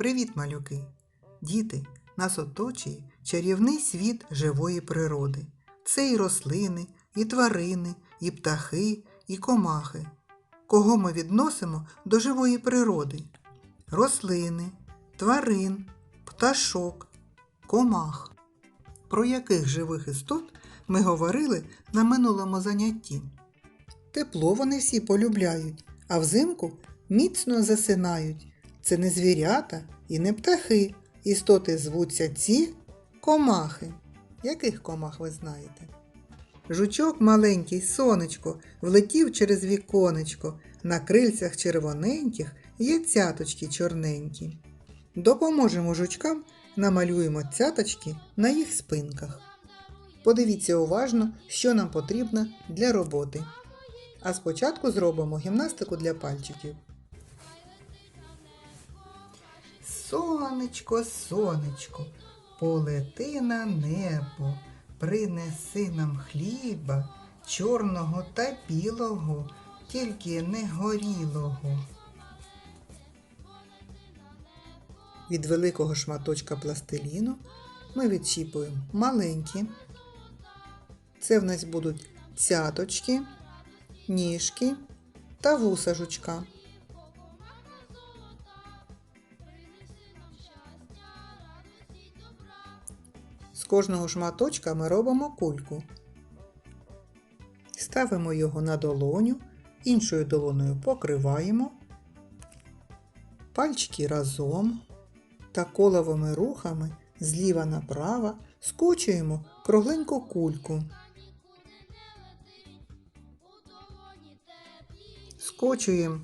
Привіт, малюки! Діти, нас оточує чарівний світ живої природи. Це і рослини, і тварини, і птахи, і комахи. Кого ми відносимо до живої природи? Рослини, тварин, пташок, комах. Про яких живих істот ми говорили на минулому занятті? Тепло вони всі полюбляють, а взимку міцно засинають. Це не звірята і не птахи. Істоти звуться ці комахи. Яких комах ви знаєте? Жучок маленький, сонечко, влетів через віконечко, на крильцях червоненьких є цяточки чорненькі. Допоможемо жучкам, намалюємо цяточки на їх спинках. Подивіться уважно, що нам потрібно для роботи. А спочатку зробимо гімнастику для пальчиків. Сонечко, сонечко, полети на небо, принеси нам хліба, чорного та білого, тільки не горілого. Від великого шматочка пластиліну ми відчіпуємо маленькі. Це в нас будуть цяточки, ніжки та вуса жучка. З кожного шматочка ми робимо кульку. Ставимо його на долоню, іншою долоною покриваємо, пальчики разом та коловими рухами зліва направо скочуємо кругленьку кульку. Скочуємо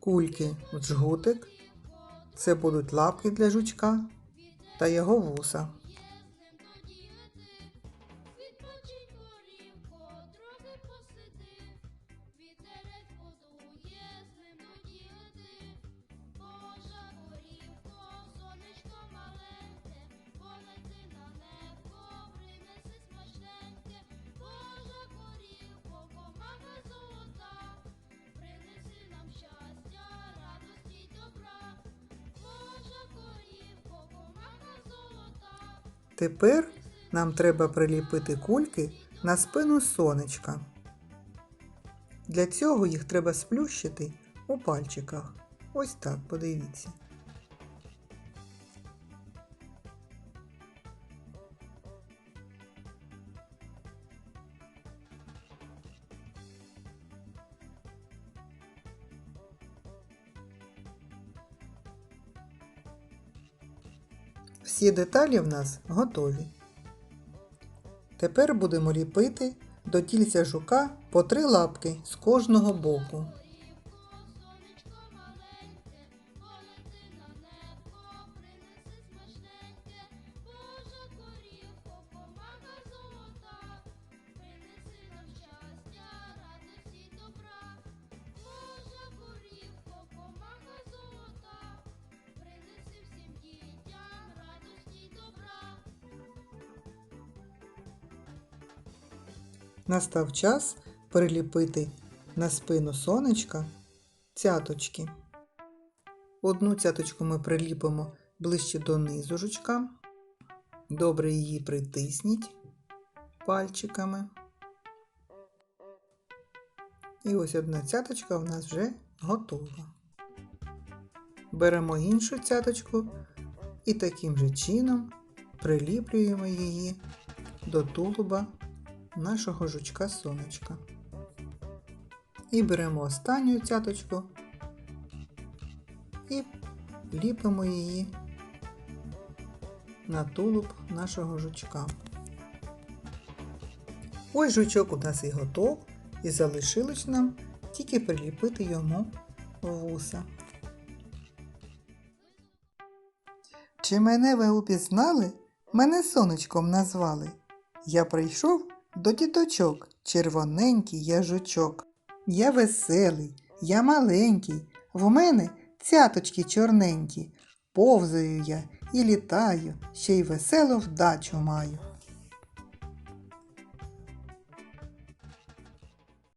кульки в джгутик. Це будуть лапки для жучка та його вуса. Тепер нам треба приліпити кульки на спину сонечка. Для цього їх треба сплющити у пальчиках. Ось так, подивіться. Всі деталі в нас готові. Тепер будемо ліпити до тільця жука по три лапки з кожного боку. Настав час приліпити на спину сонечка цяточки. Одну цяточку ми приліпимо ближче до низу жучка. Добре її притисніть пальчиками. І ось одна цяточка у нас вже готова. Беремо іншу цяточку і таким же чином приліплюємо її до тулуба нашого жучка сонечка. І беремо останню цяточку і ліпимо її на тулуб нашого жучка. Ось жучок у нас і готов, і залишилось нам тільки приліпити йому вуса. Чи мене ви упізнали? Мене сонечком назвали. Я прийшов до діточок, червоненький я жучок. Я веселий, я маленький, в мене цяточки чорненькі. Повзаю я і літаю, ще й веселу вдачу маю.